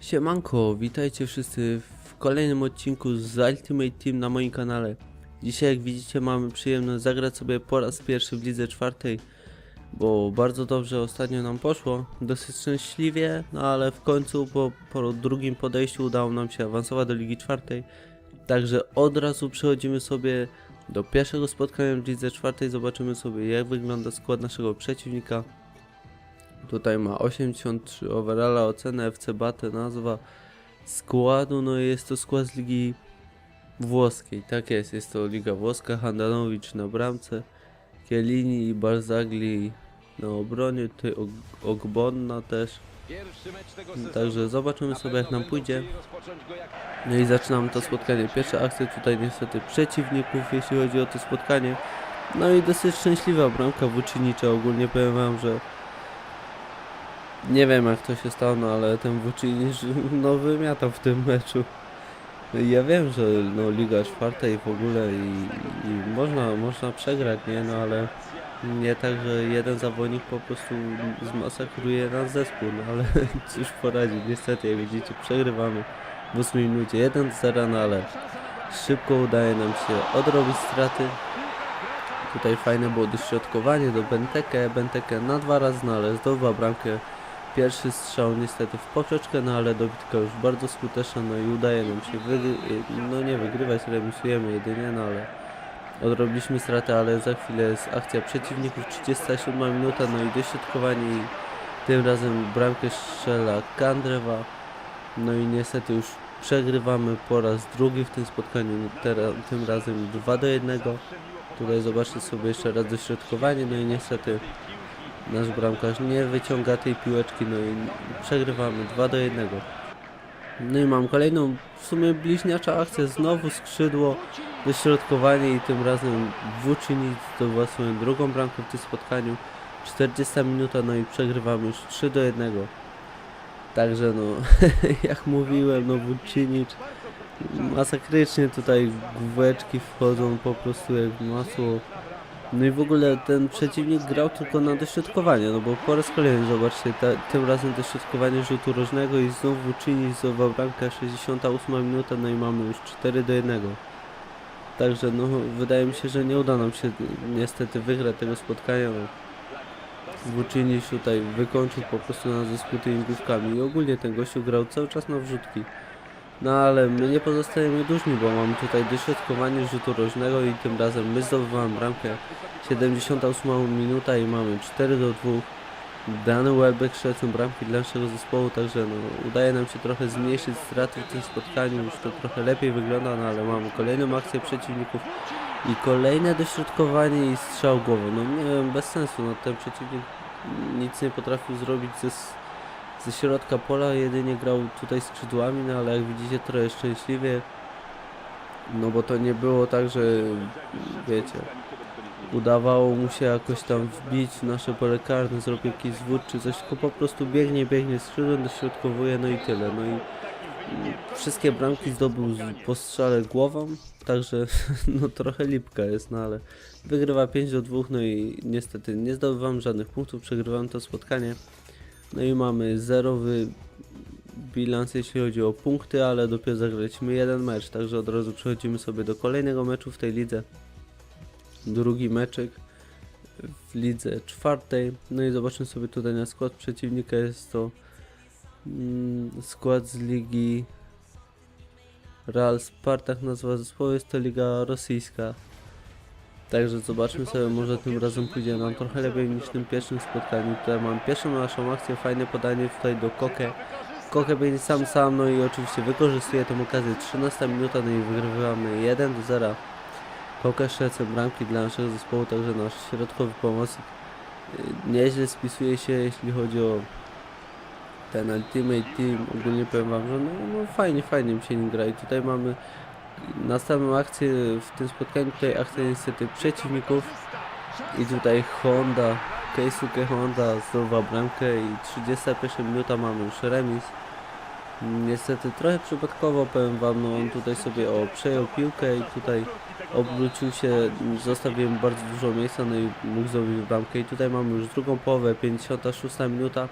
Siemanko, witajcie wszyscy w kolejnym odcinku z Ultimate Team na moim kanale. Dzisiaj jak widzicie mamy przyjemność zagrać sobie po raz pierwszy w lidze czwartej, bo bardzo dobrze ostatnio nam poszło, dosyć szczęśliwie, no ale w końcu po, po drugim podejściu udało nam się awansować do ligi czwartej. Także od razu przechodzimy sobie do pierwszego spotkania w lidze czwartej, zobaczymy sobie jak wygląda skład naszego przeciwnika. Tutaj ma 83 overalla, ocenę FC Bate, nazwa składu, no i jest to skład z ligi włoskiej, tak jest, jest to liga włoska, Handanowicz na bramce, Chiellini i Barzagli na obronie, tutaj Og Ogbonna też, Także zobaczymy sobie jak nam pójdzie. no i zaczynamy to spotkanie. Pierwsza akcja tutaj niestety przeciwników, jeśli chodzi o to spotkanie. No i dosyć szczęśliwa bramka Wuczynicza. Ogólnie powiem wam, że nie wiem jak to się stało, no ale ten Wuczynicz no wymiatał w tym meczu. Ja wiem, że no Liga czwarta i w ogóle i, i można, można przegrać, nie? No ale nie tak, że jeden zawodnik po prostu zmasakruje nasz zespół, no ale cóż poradzić, niestety jak widzicie przegrywamy w 8 minucie 1-0, no ale szybko udaje nam się odrobić straty. Tutaj fajne było dośrodkowanie do Benteke, Benteke na dwa razy, no ale zdobywa bramkę. Pierwszy strzał niestety w poprzeczkę, no ale dobitka już bardzo skuteczna, no i udaje nam się, wygry- no nie wygrywać, remisujemy jedynie, no ale odrobiliśmy stratę, ale za chwilę jest akcja przeciwników, 37 minuta, no i dośrodkowanie i tym razem bramkę strzela Kandrewa. No i niestety już przegrywamy po raz drugi w tym spotkaniu, no teraz, tym razem 2 do 1. Tutaj zobaczcie sobie jeszcze raz dośrodkowanie, no i niestety nasz bramkarz nie wyciąga tej piłeczki, no i przegrywamy 2 do 1. No i mam kolejną w sumie bliźniacza akcja, znowu skrzydło, dośrodkowanie i tym razem Wuczynic zdobywa swoją drugą bramkę w tym spotkaniu. 40 minuta, no i przegrywamy już 3 do 1. Także no, jak mówiłem, no Wuczynicz masakrycznie tutaj główeczki wchodzą po prostu jak masło. No i w ogóle ten przeciwnik grał tylko na dośrodkowanie, no bo po raz kolejny zobaczcie, tym razem dośrodkowanie rzutu rożnego i znowu czyni zdobywa bramkę 68 minuta, no i mamy już 4 do 1. Także no wydaje mi się, że nie uda nam się niestety wygrać tego spotkania. No. Wuczyniś tutaj wykończył po prostu nas ze skutymi główkami i ogólnie ten gościu grał cały czas na wrzutki. No ale my nie pozostajemy dłużni, bo mamy tutaj dośrodkowanie rzutu rożnego i tym razem my zdobywamy bramkę 78 minuta i mamy 4 do 2. Dany Welbeck szedł bramki dla naszego zespołu, także no, udaje nam się trochę zmniejszyć straty w tym spotkaniu, już to trochę lepiej wygląda, no ale mamy kolejną akcję przeciwników i kolejne dośrodkowanie i strzał głową. No nie wiem, bez sensu, no ten przeciwnik nic nie potrafił zrobić ze, ze środka pola, jedynie grał tutaj skrzydłami, no ale jak widzicie trochę szczęśliwie, no bo to nie było tak, że wiecie, udawało mu się jakoś tam wbić nasze pole karne, zrobił jakiś zwód czy coś, tylko po prostu biegnie, biegnie skrzydłem, dośrodkowuje, no i tyle. No i wszystkie bramki zdobył po strzale głową, także no trochę lipka jest, no ale wygrywa 5 do 2, no i niestety nie zdobywam żadnych punktów, przegrywam to spotkanie. No i mamy zerowy bilans jeśli chodzi o punkty, ale dopiero zagraliśmy jeden mecz, także od razu przechodzimy sobie do kolejnego meczu w tej lidze. Drugi meczek w lidze czwartej. No i zobaczmy sobie tutaj na skład przeciwnika. Jest to mm, skład z ligi Real Spartak nazwa zespołu. Jest to liga rosyjska. Także zobaczmy sobie, może tym razem pójdzie nam trochę lepiej niż tym pierwszym spotkaniu. Tutaj mam pierwszą naszą akcję, fajne podanie tutaj do Koke. Koke będzie sam sam, no i oczywiście wykorzystuje tę okazję. 13 minuta, no i wygrywamy 1 do 0. Koke szedł bramki dla naszego zespołu, także nasz środkowy pomocnik y, nieźle spisuje się, jeśli chodzi o ten Ultimate Team. Ogólnie powiem wam, że no, no fajnie, fajnie mi się nim gra i tutaj mamy następną akcję w tym spotkaniu, tutaj akcja niestety przeciwników i tutaj Honda, Keisuke Honda zdobywa bramkę i 31 minuta mamy już remis. Niestety trochę przypadkowo powiem wam, no on tutaj sobie o przejął piłkę i tutaj obrócił się, zostawiłem bardzo dużo miejsca, no i mógł zdobyć bramkę i tutaj mamy już drugą połowę, 56 minuta.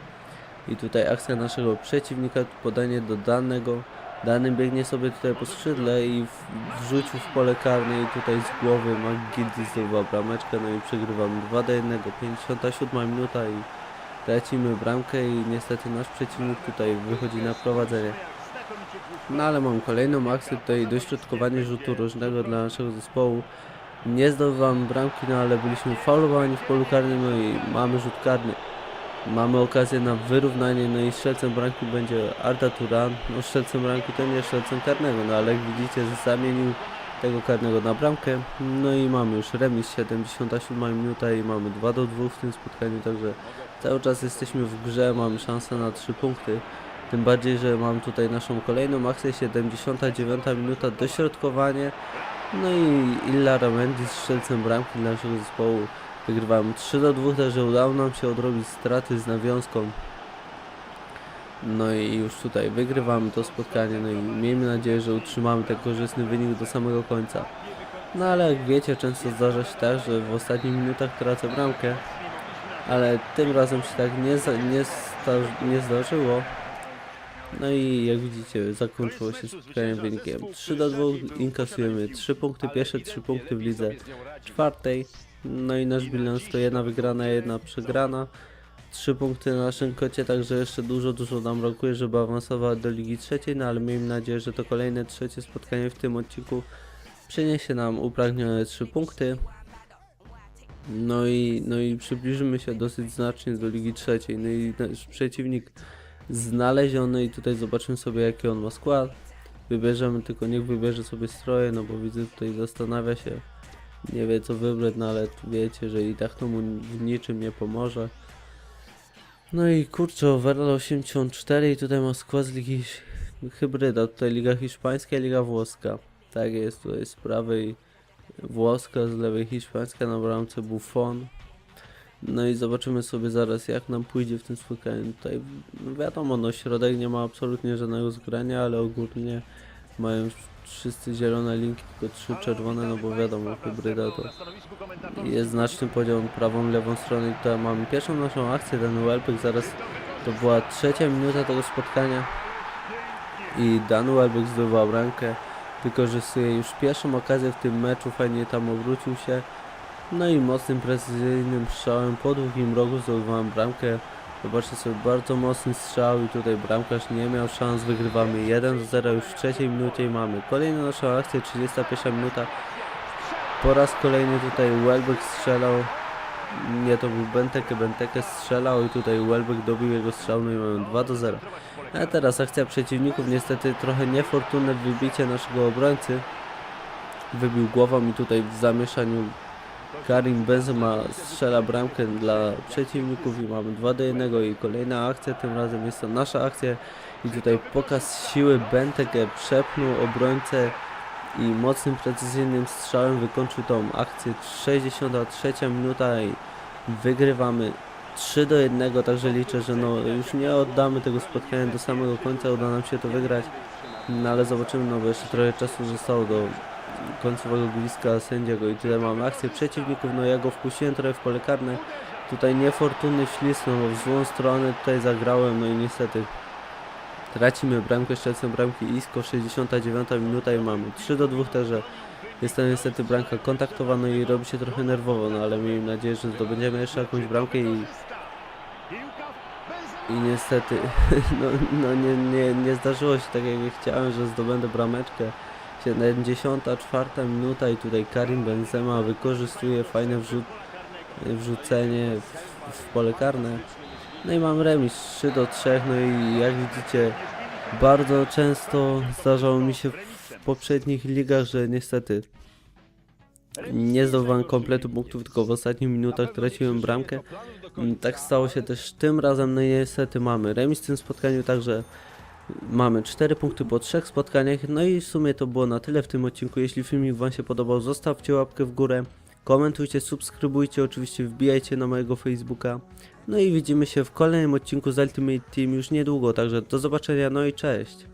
I tutaj akcja naszego przeciwnika, podanie do danego. Dany biegnie sobie tutaj po skrzydle i w, wrzucił w pole karne i tutaj z głowy McGildy zdobywa brameczkę, no i przegrywamy 2 do 1, 57 minuta i tracimy bramkę i niestety nasz przeciwnik tutaj wychodzi na prowadzenie. No ale mam kolejną akcję tutaj dośrodkowanie rzutu rożnego dla naszego zespołu. Nie zdobywamy bramki, no ale byliśmy faulowani w polu karnym, no i mamy rzut karny. Mamy okazję na wyrównanie, no i strzelcem bramki będzie Arda Turan. No strzelcem bramki to nie strzelcem karnego, no ale jak widzicie zamienił tego karnego na bramkę. No i mamy już remis, 77 minuta i mamy 2 do 2 w tym spotkaniu, także cały czas jesteśmy w grze, mamy szansę na 3 punkty. Tym bardziej, że mam tutaj naszą kolejną akcję, 79 minuta, dośrodkowanie. No i Illa Ramendi strzelcem bramki dla naszego zespołu. Wygrywamy 3 do 2, także udało nam się odrobić straty z nawiązką. No i już tutaj wygrywamy to spotkanie, no i miejmy nadzieję, że utrzymamy ten korzystny wynik do samego końca. No ale jak wiecie, często zdarza się tak, że w ostatnich minutach tracę bramkę, ale tym razem się tak nie, nie, nie zdarzyło. No i jak widzicie, zakończyło się spotkanie wynikiem 3 do 2, inkasujemy 3 punkty pierwsze, 3 punkty w lidze czwartej. No i nasz bilans to jedna wygrana, jedna przegrana. 3 punkty na naszym kocie, także jeszcze dużo, dużo nam brakuje, żeby awansować do Ligi Trzeciej, no ale miejmy nadzieję, że to kolejne trzecie spotkanie w tym odcinku przyniesie nam upragnione 3 punkty. No i, no i przybliżymy się dosyć znacznie do Ligi Trzeciej. No i nasz przeciwnik znaleziony i tutaj zobaczymy sobie jaki on ma skład. Wybierzemy tylko, niech wybierze sobie stroje, no bo widzę tutaj zastanawia się, nie wie co wybrać, no ale wiecie, że i tak to mu w niczym nie pomoże. No i kurczę, overall 84 i tutaj ma skład z ligi hybryda, tutaj liga hiszpańska i liga włoska. Tak jest, tutaj z prawej włoska, z lewej hiszpańska, na bramce Buffon. No i zobaczymy sobie zaraz jak nam pójdzie w tym spotkaniu. Tutaj no wiadomo, no środek nie ma absolutnie żadnego zgrania, ale ogólnie mają wszyscy zielone linki, tylko trzy czerwone, no bo wiadomo, hybryda to jest znaczny podział prawą, lewą stronę i tutaj mamy pierwszą naszą akcję, ten Welbeck zaraz to była trzecia minuta tego spotkania i Dan Welbeck zdobywa bramkę, wykorzystuje już pierwszą okazję w tym meczu, fajnie tam obrócił się. No i mocnym, precyzyjnym strzałem po długim rogu zdobywałem bramkę zobaczcie sobie, bardzo mocny strzał i tutaj bramkarz nie miał szans, wygrywamy 1 do 0 już w trzeciej minucie i mamy kolejną naszą akcję, 31 minuta po raz kolejny tutaj Welbeck strzelał. Nie, to był Benteke, Benteke strzelał i tutaj Welbeck dobił jego strzał, no i mamy 2 do 0. A teraz akcja przeciwników, niestety trochę niefortunne wybicie naszego obrońcy. Wybił głową i tutaj w zamieszaniu Karim Benzema strzela bramkę dla przeciwników i mamy 2 do 1 i kolejna akcja, tym razem jest to nasza akcja. I tutaj pokaz siły Benteke przepnął obrońcę i mocnym, precyzyjnym strzałem wykończył tą akcję. 63 minuta i wygrywamy 3 do 1, także liczę, że no już nie oddamy tego spotkania do samego końca, uda nam się to wygrać, no ale zobaczymy, no bo jeszcze trochę czasu zostało do końcowego bliska sędziego i tutaj mamy akcję przeciwników, no ja go wpuściłem trochę w pole karne, tutaj niefortunny ślizg, no bo w złą stronę tutaj zagrałem, no i niestety Tracimy bramkę, strzelcem bramki Isco, 69 minuta i mamy 3 do 2, także jest to niestety bramka kontaktowana i robi się trochę nerwowo, no ale miejmy nadzieję, że zdobędziemy jeszcze jakąś bramkę i, i niestety no, no nie, nie, nie zdarzyło się tak jak chciałem, że zdobędę brameczkę. 74 minuta i tutaj Karim Benzema wykorzystuje fajne wrzut, wrzucenie w, w pole karne. No i mam remis 3 do 3, no i jak widzicie bardzo często zdarzało mi się w poprzednich ligach, że niestety nie zdobywałem kompletu punktów, tylko w ostatnich minutach traciłem bramkę. Mm, Tak stało się też tym razem, no i niestety mamy remis w tym spotkaniu, także mamy 4 punkty po 3 spotkaniach. No i w sumie to było na tyle w tym odcinku. Jeśli filmik Wam się podobał, zostawcie łapkę w górę, komentujcie, subskrybujcie, oczywiście wbijajcie na mojego Facebooka. No i widzimy się w kolejnym odcinku z Ultimate Team już niedługo, także do zobaczenia, no i cześć.